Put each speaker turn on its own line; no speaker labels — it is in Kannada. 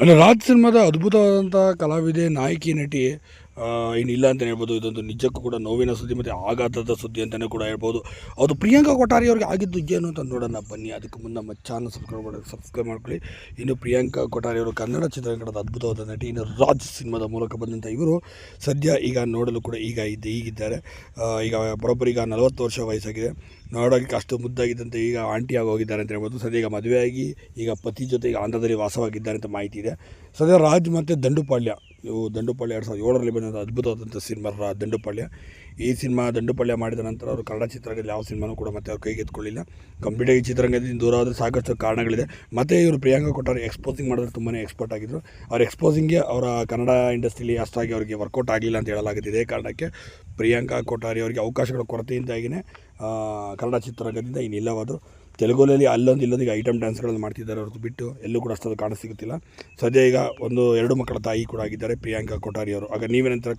ಅಂದರೆ ರಾಜ್ ಸಿನಿಮಾದ ಅದ್ಭುತವಾದಂಥ ಕಲಾವಿದೆ ನಾಯಕಿ ನಟಿ ಏನಿಲ್ಲ ಅಂತಲೇ ಹೇಳ್ಬೋದು. ಇದೊಂದು ನಿಜಕ್ಕೂ ಕೂಡ ನೋವಿನ ಸುದ್ದಿ ಮತ್ತು ಆಘಾತದ ಸುದ್ದಿ ಅಂತಲೇ ಕೂಡ ಹೇಳ್ಬೋದು. ಅದು ಪ್ರಿಯಾಂಕಾ ಕೊಠಾರಿ ಅವ್ರಿಗೆ ಆಗಿದ್ದು ಏನು ಅಂತ ನೋಡೋಣ. ಬನ್ನಿ, ಅದಕ್ಕೆ ಮುನ್ನ ನಮ್ಮ ಚಾನಲ್ ಸಬ್ಸ್ಕ್ರೈಬ್ ಮಾಡಿ ಸಬ್ಸ್ಕ್ರೈಬ್ ಮಾಡ್ಕೊಳ್ಳಿ. ಇನ್ನು ಪ್ರಿಯಾಂಕಾ ಕೊಠಾರಿ ಅವರು ಕನ್ನಡ ಚಿತ್ರರಂಗದ ಅದ್ಭುತವಾದ ನಟಿ, ಇನ್ನು ರಾಜ್ ಸಿನಿಮಾದ ಮೂಲಕ ಬಂದಂಥ ಇವರು ಸದ್ಯ ಈಗ ನೋಡಲು ಕೂಡ ಈಗ ಇದ್ದ ಈಗಿದ್ದಾರೆ. ಈಗ ಬರೋಬ್ಬರಿ ಈಗ ನಲವತ್ತು ವರ್ಷ ವಯಸ್ಸಾಗಿದೆ. ನೋಡೋಕ್ಕೆ ಅಷ್ಟು ಮುದ್ದಾಗಿದ್ದಂತೆ ಈಗ ಆಂಟಿ ಆಗಿ ಹೋಗಿದ್ದಾರೆ ಅಂತ ಹೇಳ್ಬೋದು. ಸದ್ಯ ಈಗ ಮದುವೆಯಾಗಿ ಈಗ ಪತಿ ಜೊತೆ ಈಗ ಆಂಧ್ರದಲ್ಲಿ ವಾಸವಾಗಿದ್ದಾರೆ ಅಂತ ಮಾಹಿತಿ ಇದೆ. ಸದ್ಯ ರಾಜ್ ಮತ್ತು ದಂಡುಪಾಳ್ಯ ಇವು ದಂಡುಪಾಳ್ಯ ಎರಡು ಸಾವಿರದ ಏಳರಲ್ಲಿ ಬಂದಂಥ ಅದ್ಭುತವಾದಂಥ ಸಿನಿಮಾ ದಂಡುಪಾಳ್ಯ. ಈ ಸಿನಿಮಾ ದಂಡುಪಾಳ್ಯ ಮಾಡಿದ ನಂತರ ಅವರು ಕನ್ನಡ ಚಿತ್ರರಂಗದಲ್ಲಿ ಯಾವ ಸಿನಿಮಾನೂ ಕೂಡ ಮತ್ತೆ ಅವ್ರು ಕೈಗೆತ್ಕೊಳ್ಳಿಲ್ಲ ಕಂಪ್ಲೀಟಾಗಿ ಈ ಚಿತ್ರರಂಗದಿಂದ ದೂರ ಆದರೆ ಸಾಕಷ್ಟು ಕಾರಣಗಳಿದೆ. ಮತ್ತು ಇವರು ಪ್ರಿಯಾಂಕಾ ಕೊಟ್ಟಾರೆ ಎಕ್ಸ್ಪೋಸಿಂಗ್ ಮಾಡಿದ್ರೆ ತುಂಬಾ ಎಕ್ಸ್ಪರ್ಟ್ ಆಗಿದ್ದರು ಅವ್ರ ಎಕ್ಸ್ಪೋಸಿಂಗ್ಗೆ ಅವರ ಕನ್ನಡ ಇಂಡಸ್ಟ್ರಿಲಿ ಅಷ್ಟಾಗಿ ಅವರಿಗೆ ವರ್ಕೌಟ್ ಆಗಲಿಲ್ಲ ಅಂತ ಹೇಳಲಾಗುತ್ತಿದೆ ಇದೇ ಕಾರಣಕ್ಕೆ ಪ್ರಿಯಾಂಕಾ ಕೊಟ್ಟಾರಿ ಅವರಿಗೆ ಅವಕಾಶಗಳ ಕೊರತೆಯಿಂದಾಗಿಯೇ ಕನ್ನಡ ಚಿತ್ರರಂಗದಿಂದ ಇನ್ನಿಲ್ಲವಾದರು ತೆಲುಗುನಲ್ಲಿ ಅಲ್ಲೊಂದು ಇಲ್ಲೊಂದು ಈಗ ಐಟಮ್ ಡ್ಯಾನ್ಸ್ಗಳನ್ನು ಮಾಡ್ತಿದ್ದಾರೆ ಹೊರತು ಬಿಟ್ಟು ಎಲ್ಲೂ ಕೂಡ ಅಷ್ಟೊಂದು ಕಾಣ ಸಿಗುತ್ತಿಲ್ಲ. ಸದ್ಯ ಈಗ ಒಂದು ಎರಡು ಮಕ್ಕಳ ತಾಯಿ ಕೂಡ ಆಗಿದ್ದಾರೆ, ಪ್ರಿಯಾಂಕಾ ಕೊಠಾರಿ ಅವರು ಆಗ ನೀವೇನಂತಾರೆ?